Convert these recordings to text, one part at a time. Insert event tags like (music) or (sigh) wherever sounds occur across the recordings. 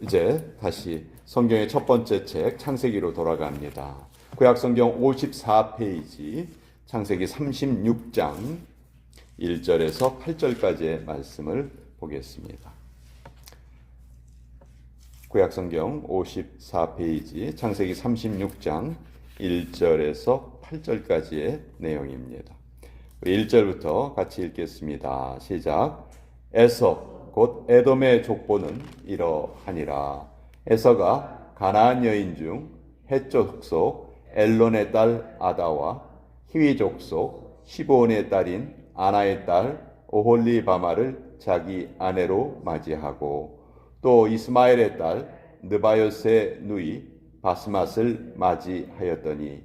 이제 다시 성경의 첫 번째 책 창세기로 돌아갑니다. 구약 성경 54페이지 창세기 36장 1절에서 8절까지의 말씀을 보겠습니다. 구약 성경 54페이지 창세기 36장 1절에서 8절까지의 내용입니다. 1절부터 같이 읽겠습니다. 시작. 에서 곧 에돔의 족보는 이러하니라. 에서가 가나안 여인 중 헷족 속 엘론의 딸 아다와 히위 족 속 시보온의 딸인 아나의 딸 오홀리바마를 자기 아내로 맞이하고 또 이스마엘의 딸 느바요스의 누이 바스맛을 맞이하였더니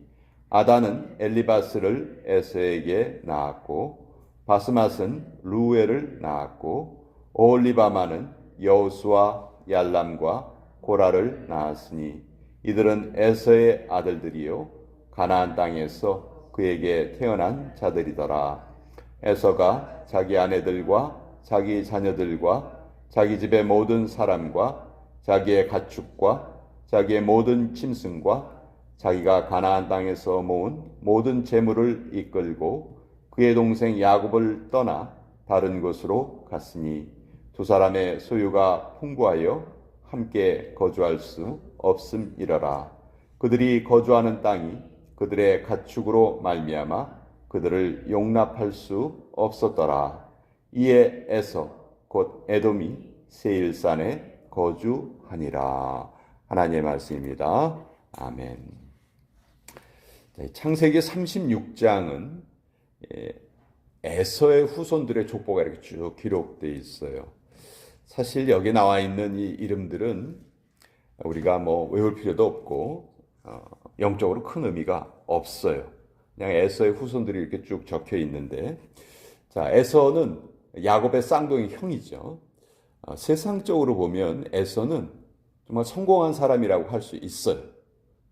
아다는 엘리바스를 에서에게 낳았고 바스맛은 루엘을 낳았고 오홀리바마는 여우수와 얄람과 고라를 낳았으니 이들은 에서의 아들들이요 가나안 땅에서 그에게 태어난 자들이더라. 에서가 자기 아내들과 자기 자녀들과 자기 집의 모든 사람과 자기의 가축과 자기의 모든 짐승과 자기가 가나안 땅에서 모은 모든 재물을 이끌고 그의 동생 야곱을 떠나 다른 곳으로 갔으니 두 사람의 소유가 풍부하여 함께 거주할 수 없음이러라. 그들이 거주하는 땅이 그들의 가축으로 말미암아 그들을 용납할 수 없었더라. 이에 에서 곧 에돔이 세일산에 거주하니라. 하나님의 말씀입니다. 아멘. 창세기 36장은 에서의 후손들의 족보가 이렇게 쭉 기록되어 있어요. 사실 여기 나와 있는 이 이름들은 우리가 뭐 외울 필요도 없고 어, 영적으로 큰 의미가 없어요. 그냥 에서의 후손들이 이렇게 쭉 적혀 있는데 자 에서는 야곱의 쌍둥이 형이죠. 어, 세상적으로 보면 에서는 정말 성공한 사람이라고 할 수 있어요.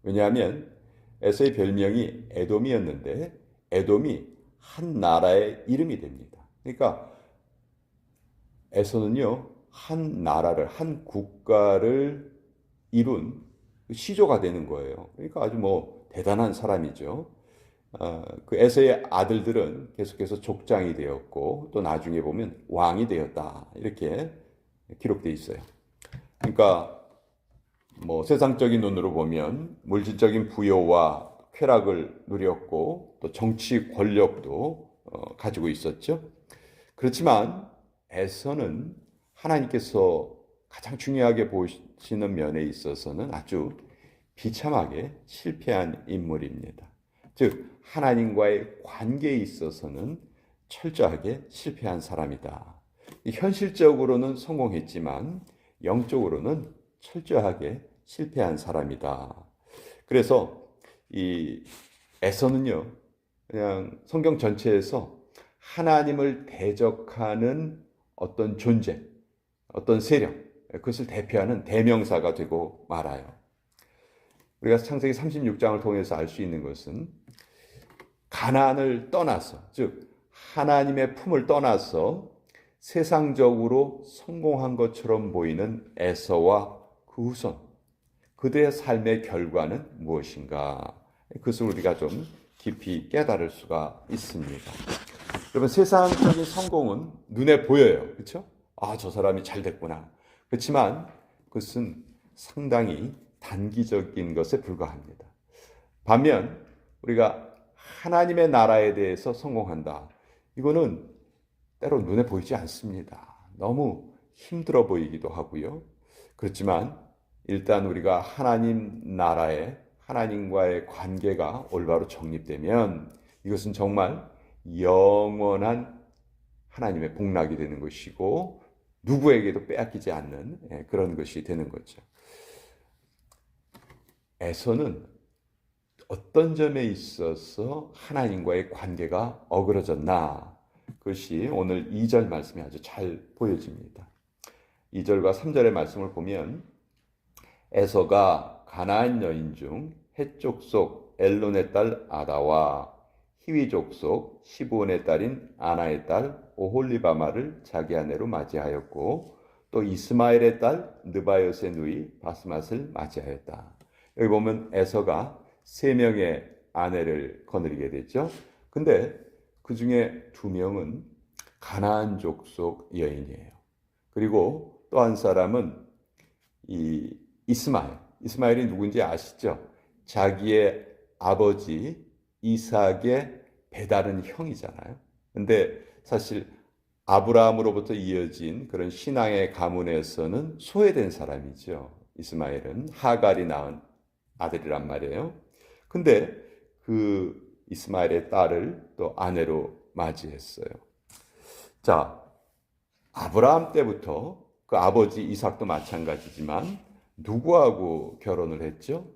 왜냐하면 에서의 별명이 에돔이었는데 에돔이 한 나라의 이름이 됩니다. 그러니까 에서는요 한 나라를 한 국가를 이룬 시조가 되는 거예요. 그러니까 아주 뭐 대단한 사람이죠. 어, 그 에서의 아들들은 계속해서 족장이 되었고 또 나중에 보면 왕이 되었다 이렇게 기록돼 있어요. 그러니까 뭐 세상적인 눈으로 보면 물질적인 부여와 쾌락을 누렸고 또 정치 권력도 어, 가지고 있었죠. 그렇지만 에서는 하나님께서 가장 중요하게 보시는 면에 있어서는 아주 비참하게 실패한 인물입니다. 즉 하나님과의 관계에 있어서는 철저하게 실패한 사람이다. 현실적으로는 성공했지만 영적으로는 철저하게 실패한 사람이다. 그래서 이 에서는요, 그냥 성경 전체에서 하나님을 대적하는 어떤 존재, 어떤 세력, 그것을 대표하는 대명사가 되고 말아요. 우리가 창세기 36장을 통해서 알 수 있는 것은 가난을 떠나서, 즉 하나님의 품을 떠나서 세상적으로 성공한 것처럼 보이는 에서와 그 후손, 그들의 삶의 결과는 무엇인가? 그것을 우리가 좀 깊이 깨달을 수가 있습니다. 여러분 세상적인 성공은 눈에 보여요, 그렇죠? 아, 저 사람이 잘 됐구나. 그렇지만 그것은 상당히 단기적인 것에 불과합니다. 반면 우리가 하나님의 나라에 대해서 성공한다. 이거는 때로 눈에 보이지 않습니다. 너무 힘들어 보이기도 하고요. 그렇지만 일단 우리가 하나님 나라에 하나님과의 관계가 올바로 정립되면 이것은 정말 영원한 하나님의 복락이 되는 것이고 누구에게도 빼앗기지 않는 예, 그런 것이 되는 거죠. 에서는 어떤 점에 있어서 하나님과의 관계가 어그러졌나 그것이 오늘 2절 말씀이 아주 잘 보여집니다. 2절과 3절의 말씀을 보면 에서가 가나안 여인 중 헷족 속 엘론의 딸 아다와 히위족 속 시부온의 딸인 아나의 딸 오홀리바마를 자기 아내로 맞이하였고 또 이스마엘의 딸 느바요스의 누이 바스맛을 맞이하였다. 여기 보면 에서가 세 명의 아내를 거느리게 됐죠. 근데 그 중에 두 명은 가나안 족속 여인이에요. 그리고 또 한 사람은 이 이스마엘. 이스마엘이 누군지 아시죠? 자기의 아버지 이삭의 배다른 형이잖아요. 근데 사실 아브라함으로부터 이어진 그런 신앙의 가문에서는 소외된 사람이죠. 이스마엘은 하갈이 낳은 아들이란 말이에요. 근데 그 이스마엘의 딸을 또 아내로 맞이했어요. 자, 아브라함 때부터 그 아버지 이삭도 마찬가지지만 누구하고 결혼을 했죠?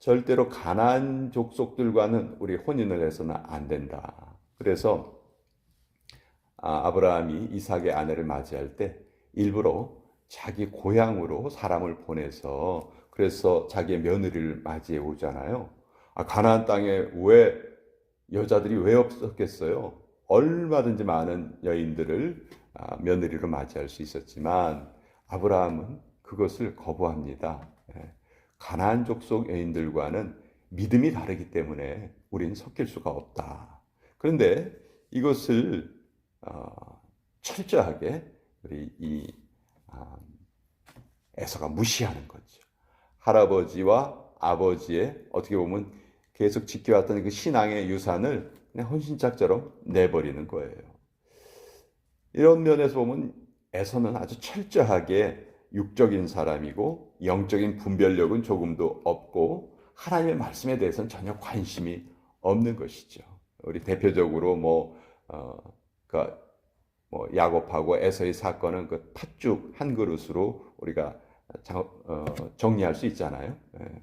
절대로 가난 족속들과는 우리 혼인을 해서는 안 된다. 그래서 아, 아브라함이 이삭의 아내를 맞이할 때 일부러 자기 고향으로 사람을 보내서 그래서 자기의 며느리를 맞이해 오잖아요. 아, 가나안 땅에 왜 여자들이 왜 없었겠어요? 얼마든지 많은 여인들을 아, 며느리로 맞이할 수 있었지만 아브라함은 그것을 거부합니다. 예. 가나안 족속 여인들과는 믿음이 다르기 때문에 우리는 섞일 수가 없다. 그런데 이것을 어, 철저하게 우리 이 아, 에서가 무시하는 거죠. 할아버지와 아버지의 어떻게 보면 계속 지켜왔던 그 신앙의 유산을 그냥 헌신짝처럼 내버리는 거예요. 이런 면에서 보면 에서는 아주 철저하게 육적인 사람이고 영적인 분별력은 조금도 없고 하나님의 말씀에 대해서는 전혀 관심이 없는 것이죠. 우리 대표적으로 뭐, 어, 그, 뭐 야곱하고 에서의 사건은 그 팥죽 한 그릇으로 우리가 자, 어, 정리할 수 있잖아요. 예.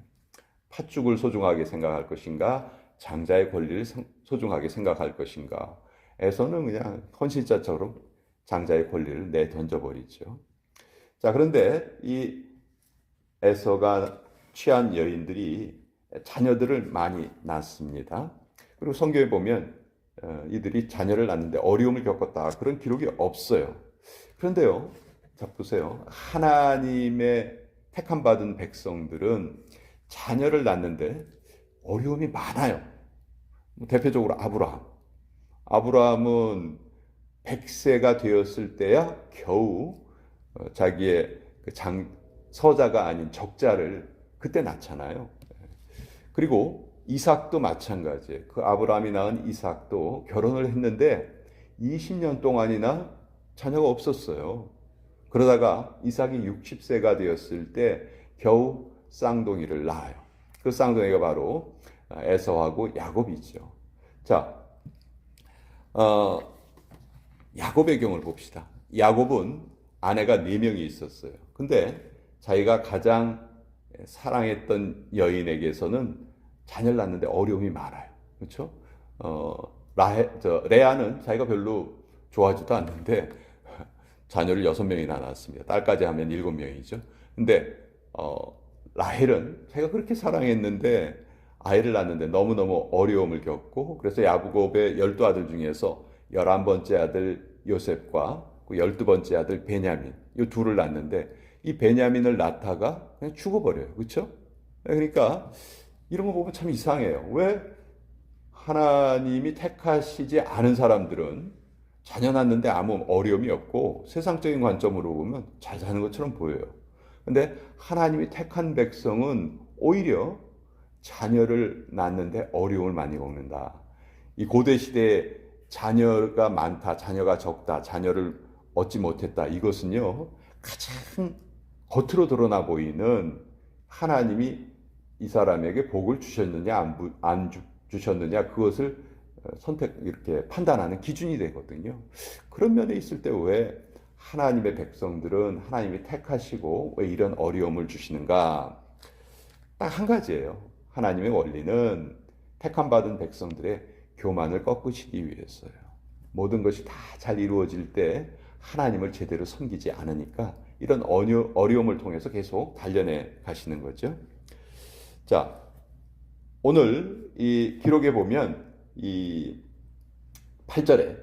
팥죽을 소중하게 생각할 것인가, 장자의 권리를 소중하게 생각할 것인가. 에서는 그냥 헌신자처럼 장자의 권리를 내 던져버리죠. 자, 그런데 이 에서가 취한 여인들이 자녀들을 많이 낳습니다. 그리고 성경에 보면 어, 이들이 자녀를 낳는데 어려움을 겪었다. 그런 기록이 없어요. 그런데요, 자, 보세요. 하나님의 택함 받은 백성들은 자녀를 낳는데 어려움이 많아요. 뭐 대표적으로 아브라함. 아브라함은 100세가 되었을 때야 겨우 어, 자기의 그 장, 서자가 아닌 적자를 그때 낳잖아요. 그리고 이삭도 마찬가지예요. 그 아브라함이 낳은 이삭도 결혼을 했는데 20년 동안이나 자녀가 없었어요. 그러다가 이삭이 60세가 되었을 때 겨우 쌍둥이를 낳아요. 그 쌍둥이가 바로 에서하고 야곱이죠. 자, 어, 야곱의 경우를 봅시다. 야곱은 아내가 네 명이 있었어요. 근데 자기가 가장 사랑했던 여인에게서는 자녀를 낳는데 어려움이 많아요. 그렇죠? 어, 라헤, 저, 레아는 자기가 별로 좋아하지도 않는데 (laughs) 자녀를 여섯 명이나 낳았습니다. 딸까지 하면 일곱 명이죠. 근데 어, 라헬은 자기가 그렇게 사랑했는데 아이를 낳는데 너무너무 어려움을 겪고 그래서 야부곱의 열두 아들 중에서 열한 번째 아들 요셉과 그 열두 번째 아들 베냐민 이 둘을 낳는데 이 베냐민을 낳다가 그냥 죽어버려요. 그렇죠? 그러니까 이런 거 보면 참 이상해요. 왜 하나님이 택하시지 않은 사람들은 자녀 낳는데 아무 어려움이 없고 세상적인 관점으로 보면 잘 사는 것처럼 보여요. 근데 하나님이 택한 백성은 오히려 자녀를 낳는데 어려움을 많이 겪는다. 이 고대 시대에 자녀가 많다, 자녀가 적다, 자녀를 얻지 못했다. 이것은요, 가장 겉으로 드러나 보이는 하나님이 이 사람에게 복을 주셨느냐, 안, 안 주셨느냐, 그것을 선택 이렇게 판단하는 기준이 되거든요. 그런 면에 있을 때 왜 하나님의 백성들은 하나님이 택하시고 왜 이런 어려움을 주시는가? 딱 한 가지예요. 하나님의 원리는 택함 받은 백성들의 교만을 꺾으시기 위해서요. 모든 것이 다 잘 이루어질 때 하나님을 제대로 섬기지 않으니까 이런 어려움을 통해서 계속 단련해 가시는 거죠. 자, 오늘 이 기록에 보면 이 8절에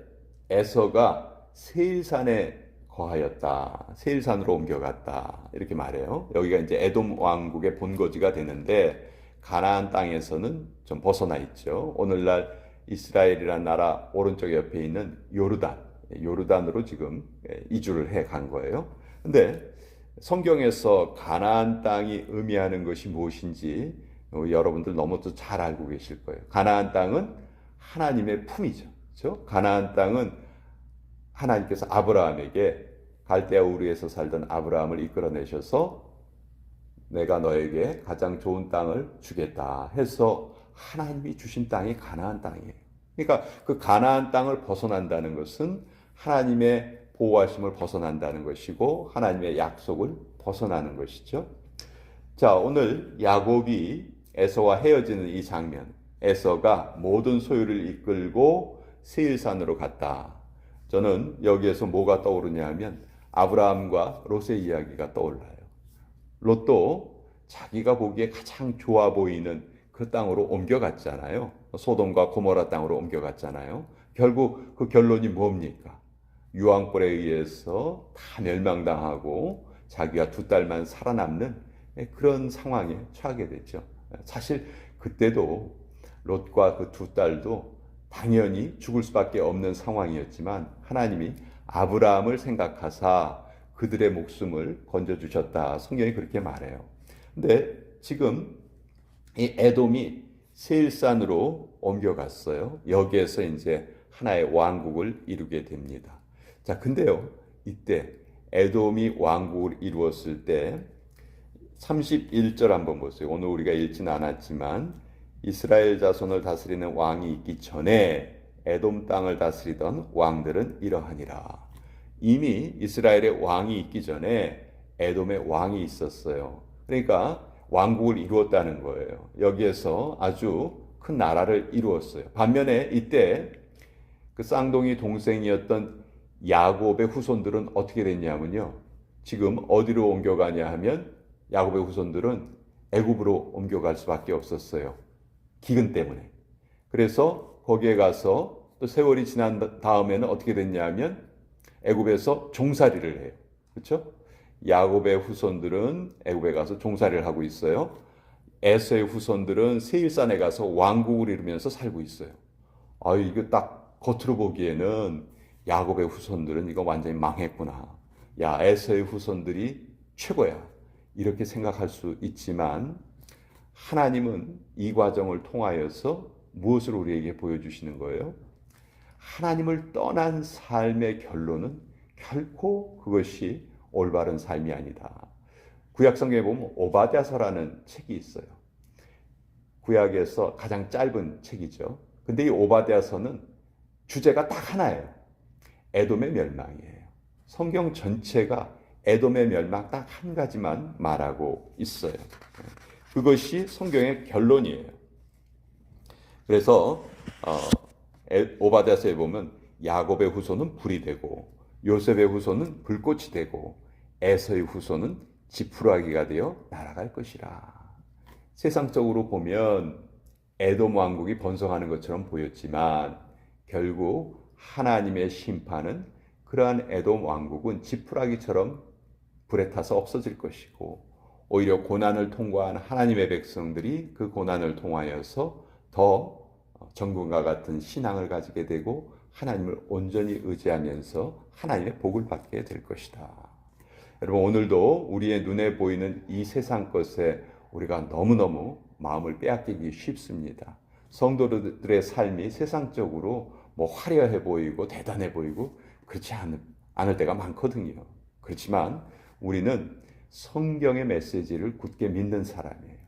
에서가 세일산에 거하였다. 세일산으로 옮겨갔다. 이렇게 말해요. 여기가 이제 에돔 왕국의 본거지가 되는데 가나안 땅에서는 좀 벗어나 있죠. 오늘날 이스라엘이라는 나라 오른쪽 옆에 있는 요르단, 요르단으로 지금 이주를 해 간 거예요. 근데 성경에서 가나안 땅이 의미하는 것이 무엇인지 여러분들 너무도 잘 알고 계실 거예요. 가나안 땅은 하나님의 품이죠. 그렇죠? 가나안 땅은 하나님께서 아브라함에게 갈대아 우르에서 살던 아브라함을 이끌어내셔서 내가 너에게 가장 좋은 땅을 주겠다 해서 하나님이 주신 땅이 가나안 땅이에요. 그러니까 그 가나안 땅을 벗어난다는 것은 하나님의 보호하심을 벗어난다는 것이고 하나님의 약속을 벗어나는 것이죠. 자, 오늘 야곱이 에서와 헤어지는 이 장면. 에서가 모든 소유를 이끌고 세일산으로 갔다. 저는 여기에서 뭐가 떠오르냐 하면 아브라함과 롯의 이야기가 떠올라요. 롯도 자기가 보기에 가장 좋아 보이는 그 땅으로 옮겨갔잖아요. 소돔과 고모라 땅으로 옮겨갔잖아요. 결국 그 결론이 뭡니까? 유황불에 의해서 다 멸망당하고 자기가 두 딸만 살아남는 그런 상황에 처하게 됐죠. 사실 그때도 롯과 그 두 딸도 당연히 죽을 수밖에 없는 상황이었지만 하나님이 아브라함을 생각하사 그들의 목숨을 건져 주셨다. 성경이 그렇게 말해요. 근데 지금 이 에돔이 세일산으로 옮겨갔어요. 여기에서 이제 하나의 왕국을 이루게 됩니다. 자, 근데요. 이때 에돔이 왕국을 이루었을 때 31절 한번 보세요. 오늘 우리가 읽지는 않았지만 이스라엘 자손을 다스리는 왕이 있기 전에 에돔 땅을 다스리던 왕들은 이러하니라. 이미 이스라엘의 왕이 있기 전에 에돔의 왕이 있었어요. 그러니까 왕국을 이루었다는 거예요. 여기에서 아주 큰 나라를 이루었어요. 반면에 이때 그 쌍둥이 동생이었던 야곱의 후손들은 어떻게 됐냐면요. 지금 어디로 옮겨가냐 하면 야곱의 후손들은 애굽으로 옮겨갈 수밖에 없었어요. 기근 때문에. 그래서 거기에 가서 또 세월이 지난 다음에는 어떻게 됐냐면 애굽에서 종살이를 해요. 그렇죠? 야곱의 후손들은 애굽에 가서 종살이를 하고 있어요. 에서의 후손들은 세일산에 가서 왕국을 이루면서 살고 있어요. 아, 이거 딱 겉으로 보기에는 야곱의 후손들은 이거 완전히 망했구나. 야, 에서의 후손들이 최고야. 이렇게 생각할 수 있지만 하나님은 이 과정을 통하여서 무엇을 우리에게 보여주시는 거예요? 하나님을 떠난 삶의 결론은 결코 그것이 올바른 삶이 아니다. 구약 성경에 보면 오바댜서라는 책이 있어요. 구약에서 가장 짧은 책이죠. 근데 이 오바댜서는 주제가 딱 하나예요. 에돔의 멸망이에요. 성경 전체가 에돔의 멸망 딱 한 가지만 말하고 있어요. 그것이 성경의 결론이에요. 그래서 어, 오바댜서에 보면 야곱의 후손은 불이 되고 요셉의 후손은 불꽃이 되고 에서의 후손은 지푸라기가 되어 날아갈 것이라. 세상적으로 보면 에돔 왕국이 번성하는 것처럼 보였지만 결국 하나님의 심판은 그러한 에돔 왕국은 지푸라기처럼 불에 타서 없어질 것이고 오히려 고난을 통과한 하나님의 백성들이 그 고난을 통하여서 더 정금과 같은 신앙을 가지게 되고 하나님을 온전히 의지하면서 하나님의 복을 받게 될 것이다. 여러분 오늘도 우리의 눈에 보이는 이 세상 것에 우리가 너무너무 마음을 빼앗기기 쉽습니다. 성도들의 삶이 세상적으로 뭐 화려해 보이고 대단해 보이고 그렇지 않을, 않을 때가 많거든요. 그렇지만 우리는 성경의 메시지를 굳게 믿는 사람이에요.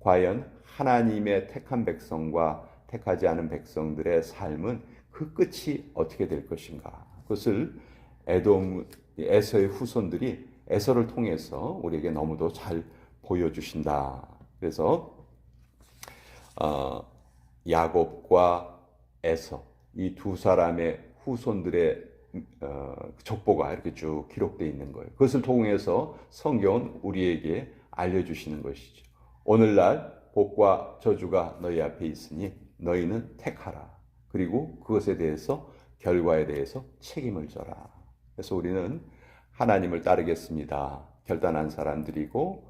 과연 하나님의 택한 백성과 택하지 않은 백성들의 삶은 그 끝이 어떻게 될 것인가? 그것을 에돔 에서의 후손들이 에서를 통해서 우리에게 너무도 잘 보여주신다. 그래서 어, 야곱과 에서 이 두 사람의 후손들의 어, 족보가 이렇게 쭉 기록되어 있는 거예요. 그것을 통해서 성경은 우리에게 알려주시는 것이죠. 오늘날 복과 저주가 너희 앞에 있으니 너희는 택하라. 그리고 그것에 대해서 결과에 대해서 책임을 져라. 그래서 우리는 하나님을 따르겠습니다. 결단한 사람들이고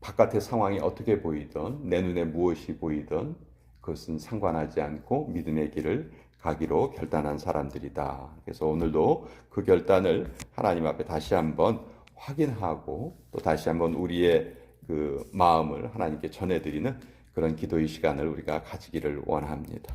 바깥의 상황이 어떻게 보이든 내 눈에 무엇이 보이든 그것은 상관하지 않고 믿음의 길을 가기로 결단한 사람들이다. 그래서 오늘도 그 결단을 하나님 앞에 다시 한번 확인하고 또 다시 한번 우리의 그 마음을 하나님께 전해드리는 그런 기도의 시간을 우리가 가지기를 원합니다.